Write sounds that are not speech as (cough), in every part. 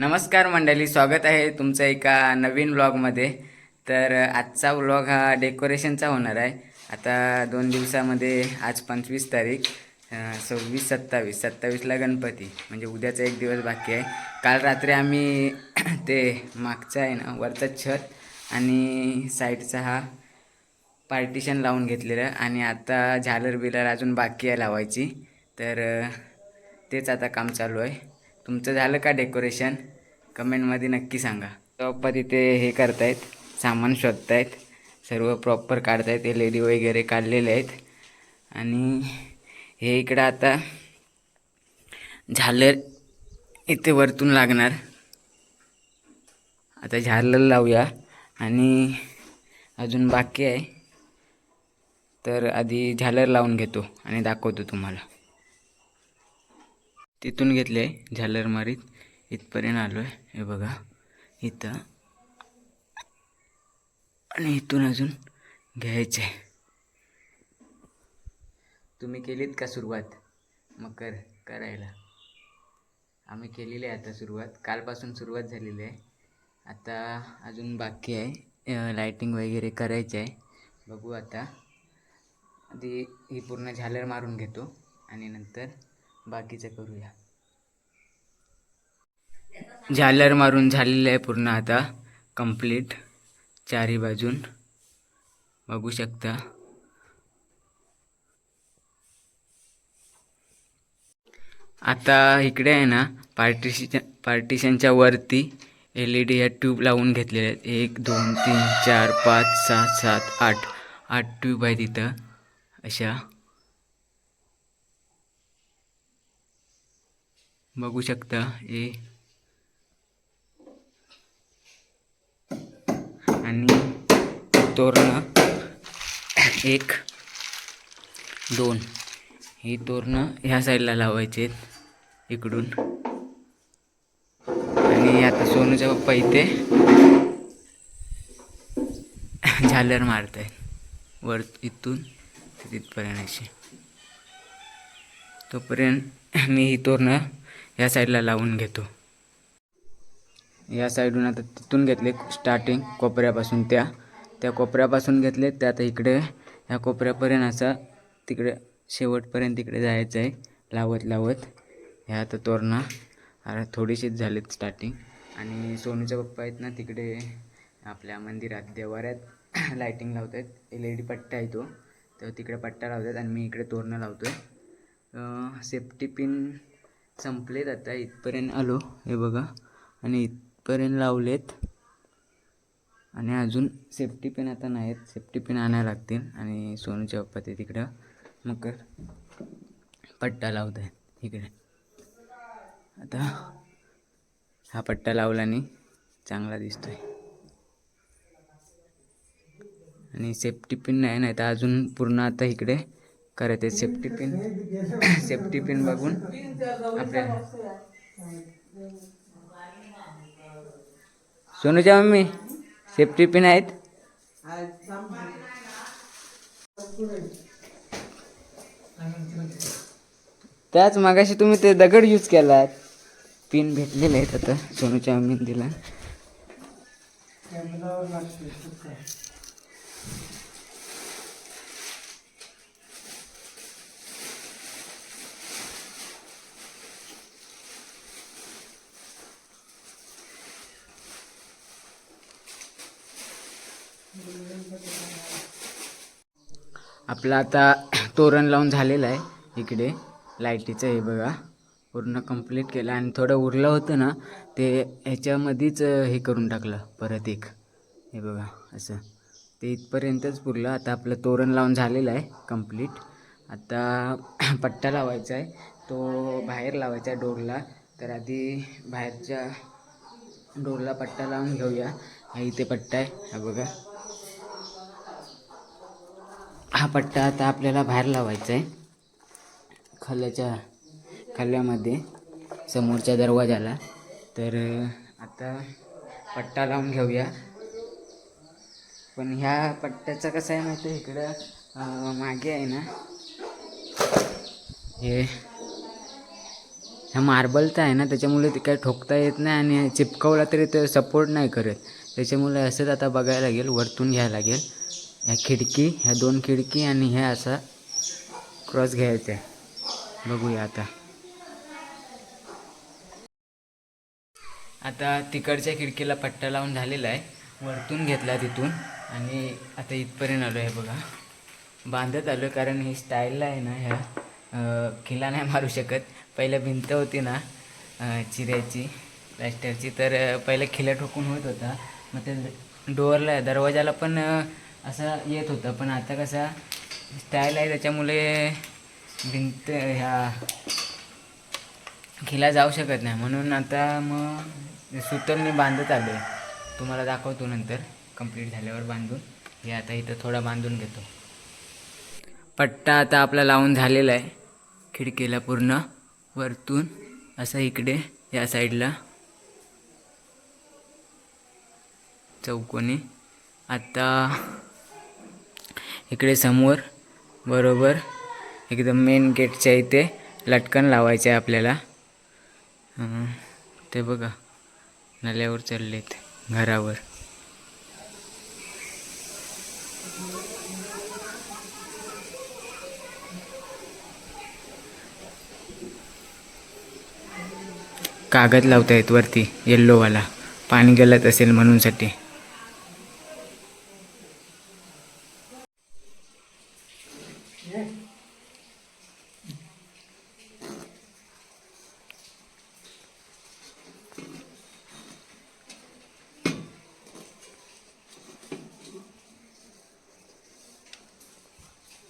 नमस्कार मंडळी स्वागत आहे तुमचं एका नवीन व्लॉगमध्ये तर आजचा व्लॉग हा डेकोरेशनचा होणार आहे. आता दोन दिवसामध्ये आज पंचवीस तारीख सव्वीस सत्तावीस सत्तावीसला गणपती. म्हणजे उद्याचा एक दिवस बाकी आहे. काल रात्री आम्ही (clears throat) ते मागचं आहे ना वरचं छत आणि साईडचा हा पार्टिशन लावून घेतलेलं आणि आता झालर बिलर अजून बाकी आहे लावायची. तर तेच आता काम चालू आहे. तुमचं झालं का डेकोरेशन? कमेंटमध्ये नक्की सांगा. पप्पा तिथे हे करतायत सामान शोधतायत सर्व प्रॉपर काढतायत एल ई डी वगैरे काढलेले आहेत. आणि हे इकडं आता झालर इथे वरतून लागणार. आता झालर लावूया. आणि अजून बाकी आहे. तर आधी झालर लावून घेतो आणि दाखवतो तुम्हाला. तिथून घेतले झालर मारीत. इथपर्यंत आलो आहे हे बघा. इथं. आणि इथून अजून घ्यायचं. आहे तुम्ही केलीत का सुरुवात? मग कर करायला. आम्ही केलेली आहे आता सुरुवात. कालपासून सुरुवात झालेली आहे. आता अजून बाकी आहे. लाईटिंग वगैरे करायची आहे. बघू आता. आधी ही पूर्ण झालर मारून घेतो. आणि नंतर बाकीचं करूया. झालर मारून झालेलं आहे पूर्ण आता. कंप्लीट चारी बाजून. बघू शकता. आता इकडे आहे ना पार्टिशन पार्टिशनच्या वरती एल ई डी या ट्यूब लावून घेतलेल्या आहेत. एक दोन तीन चार पाच सहा सात आठ. आठ ट्यूब आहे तिथं अशा. बघू शकता. हे आणि तोरणं एक दोन. ही तोरणं ह्या साईडला लावायचे आहेत इकडून. आणि आता सोनूच्या पप्पा इथे झालर मारत आहेत वर इथून तिथपर्यंत अशी. तोपर्यंत मी ही तोरणं ह्या साईडला लावून घेतो. या साईडून आता तिथून घेतले स्टार्टिंग कोपऱ्यापासून त्या. त्या कोपऱ्यापासून घेतले त्या आता इकडे ह्या कोपऱ्यापर्यंत असं तिकडे शेवटपर्यंत तिकडे जायचं आहे लावत लावत. ह्या आता तोरणा अरे थोडीशीच झालीत स्टार्टिंग आणि सोनूचे पप्पा आहेत ना तिकडे आपल्या मंदिरात देवाऱ्यात लायटिंग लावत आहेत एल ई डी पट्टा आहे तो. तर तिकडे पट्टा लावतात आणि मी इकडे तोरणं लावतो आहे सेफ्टी पिन संपलेत आता इथपर्यंत आलो हे बघा. आणि इथपर्यंत लावलेत. आणि अजून सेफ्टी पिन आता नाहीत. सेफ्टी पिन आणायला लागतील. आणि सोनूचे पप्पा ते तिकडं मकर पट्टा लावत आहे इकडे. आता हा पट्टा लावल्याने चांगला दिसतोय. आणि सेफ्टी पिन नाही नाही तर अजून पूर्ण आता इकडे करायचे सेफ्टी पिन सेफ्टी पिन बघून आपल्याला सोनूच्या मम्मी सेफ्टी पिन आहेत. त्याच मागाशी तुम्ही ते दगड यूज केलात. पिन भेटलेले आहेत आता सोनूच्या मम्मीने दिला. आपलं आता (clears throat) तोरण लावून झालेलं आहे. इकडे लाईटीचं हे बघा. पूर्ण कंप्लीट केलं आणि थोडं उरलं होतं ना ते ह्याच्यामध्येच हे करून टाकलं. परत एक. हे बघा असं. ते इथपर्यंतच पुरलं. आता आपलं तोरण लावून झालेलं आहे. कंप्लीट आता (clears throat) पट्टा लावायचा आहे. तो बाहेर लावायचा आहे डोरला. तर आधी बाहेरच्या डोरला पट्टा लावून घेऊया. हा इथे पट्टा आहे. हा बघा. हा पट्टा आता आपल्याला बाहेर लावायचा आहे. खाल्याच्या खाल्यामध्ये समोरच्या दरवाजाला तर आता पट्टा लावून घेऊया. पण ह्या पट्ट्याचं कसं आहे माहिती आहे? इकडं मागे आहे ना. हे ह्या मार्बलचा आहे ना त्याच्यामुळे ते काय ठोकता येत नाही आणि चिपकवला तरी ते सपोर्ट नाही करत. त्याच्यामुळे असंच आता बघायला लागेल वरतून घ्यायला लागेल. ह्या खिडकी ह्या दोन खिडकी आणि ह्या असा क्रॉस घ्यायचा आहे. बघूया आता. आता तिकडच्या खिडकीला पट्टा लावून झालेला आहे. वरतून घेतला तिथून आणि आता इथपर्यंत आलो आहे बघा. बांधत आलो कारण ही स्टाईलला आहे ना ह्या खिला नाही मारू शकत. पहिलं भिंत होती ना चिऱ्याची प्लॅस्टरची. तर पहिले पहिलं खिला ठोकून होत होता. मग ते डोअरला दरवाजाला पण असं येत होतं पण आता कसा स्टाईल आहे त्याच्यामुळे भिंत ह्या खिला जाऊ शकत नाही. म्हणून आता मग सुतलने बांधत आलो आहे तुम्हाला दाखवतो नंतर. कंप्लीट झाल्यावर बांधून. हे आता इथं थोडा बांधून घेतो. पट्टा आता आपला लावून झालेला आहे. खिडकीला पूर्ण. वरतून असं इकडे या साईडला. चौकोनी. आता इकडे समोर बरोबर एकदम मेन गेटच्या इथे लटकन लावायचं आहे आपल्याला. ते बघा नल्यावर चाललेत घरावर. कागद लावतायत वरती येल्लोवाला पाणी गलत असेल म्हणूनसाठी.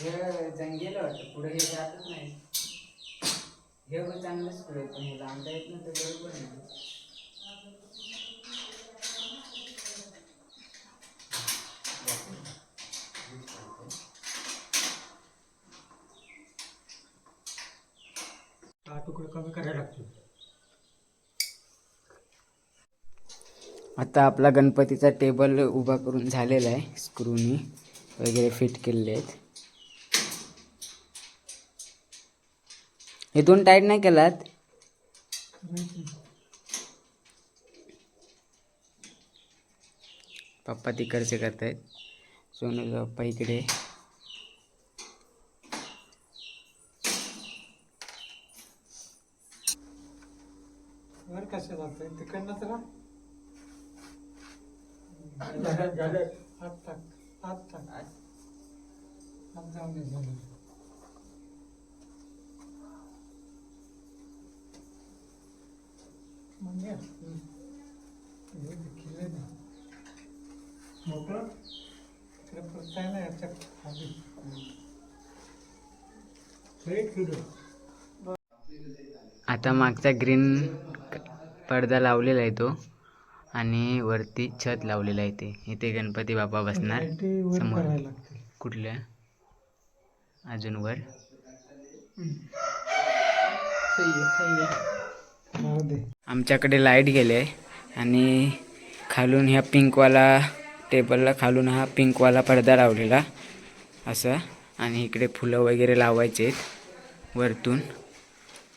जंगेल वाटतं. पुढे हे जातच नाही. हे पण चांगलंच पुढे पण हे येत नाही तर बरोबर नाही हा आता आपला गणपतीचा टेबल उभा करून झालेला आहे स्क्रूनी वगैरे फिट केलेले आहेत. हे दोन टाईट नाही केलात? पप्पा तिकडचे करत आहेत सोनूचा पप्पा इकडे कसं तिकडनं तर झालं झालं हात टाक हात टाक हात जाऊन दे झालं मग घ्या. हम्म. हे केले ना मोकळं इकडे पडताय ना याच्यात खाली हे किलो आता मागचा ग्रीन पडदा लावलेला आहे तो आणि वरती छत लावलेला आहे ते. इथे गणपती बाप्पा बसणार. समोर. कुठल्या? अजून वर. सही आहे सही दे आमच्याकडे लाइट गेले आणि खालून ह्या पिंकवाला टेबलला खालून हा पिंकवाला पडदा लावलेला. असं. आणि इकडे फुलं वगैरे लावायचे आहेत वरतून.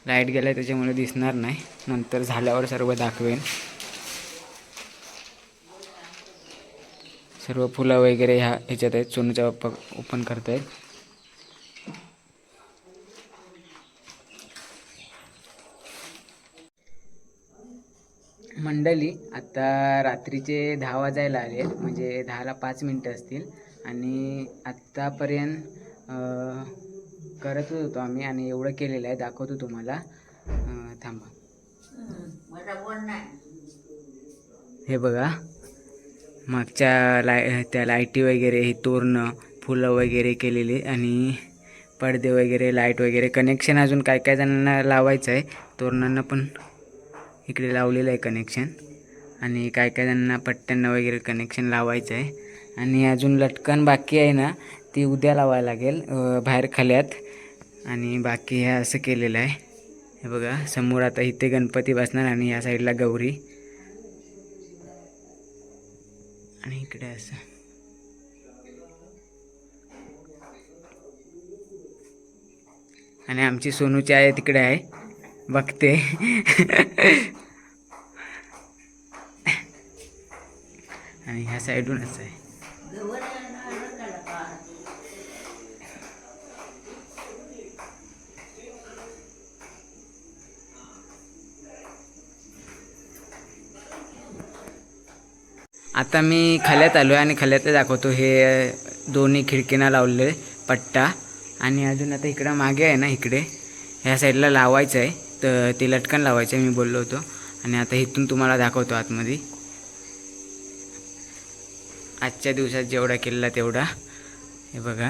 लाइट गेल्या त्याच्यामुळे दिसणार नाही. नंतर झाल्यावर सर्व दाखवेन. सर्व फुलं वगैरे ह्या ह्याच्यात आहेत. सोनूचा बाप्पा ओपन करतायत. मंडळी आता रात्रीचे दहा वाजायला आले आहेत म्हणजे दहाला पाच मिनटं असतील. आणि आत्तापर्यंत करतच होतो आम्ही आणि एवढं केलेलं आहे दाखवतो तुम्हाला. थांबा. हे बघा. मागच्या लाय त्या लाईटी वगैरे हे तोरणं फुलं वगैरे केलेली आणि पडदे वगैरे लाइट वगैरे कनेक्शन अजून काय काय जणांना लावायचं आहे तोरणांना पण इकडे लावलेलं आहे कनेक्शन आणि काय काय त्यांना पट्ट्यांना वगैरे कनेक्शन लावायचं आहे. आणि अजून लटकन बाकी आहे ना ती उद्या लावायला लागेल बाहेर खाल्यात. आणि बाकी हे असं केलेलं आहे. हे बघा समोर आता इथे गणपती बसणार आणि या साईडला गौरी. आणि इकडे असं. आणि आमची सोनूची आहे तिकडे आहे. बघते. आणि ह्या साईडूनच आहे. आता मी खाल्यात आलो आहे आणि खाल्यात दाखवतो हे दोन्ही खिडकीना लावले पट्टा. आणि अजून आता इकडं मागे आहे ना इकडे. ह्या साईडला लावायचं आहे. तर ते लटकन लावायचं मी बोललो होतो. आणि आता इथून तुम्हाला दाखवतो आतमध्ये. आजच्या दिवसात जेवढा केलेला तेवढा. हे बघा.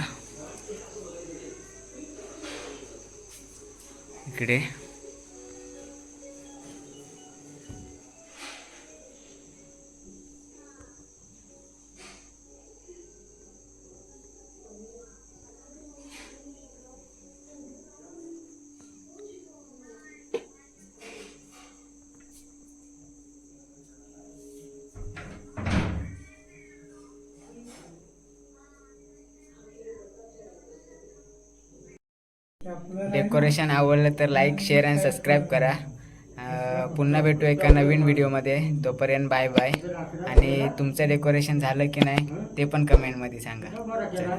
इकडे. डेकोरेशन आवडलं तर लाईक शेअर अँड सबस्क्राईब करा. पुन्हा भेटू एका नवीन व्हिडिओमध्ये तोपर्यंत बाय बाय आणि तुमचं डेकोरेशन झालं की नाही ते पण कमेंटमध्ये सांगा. चला.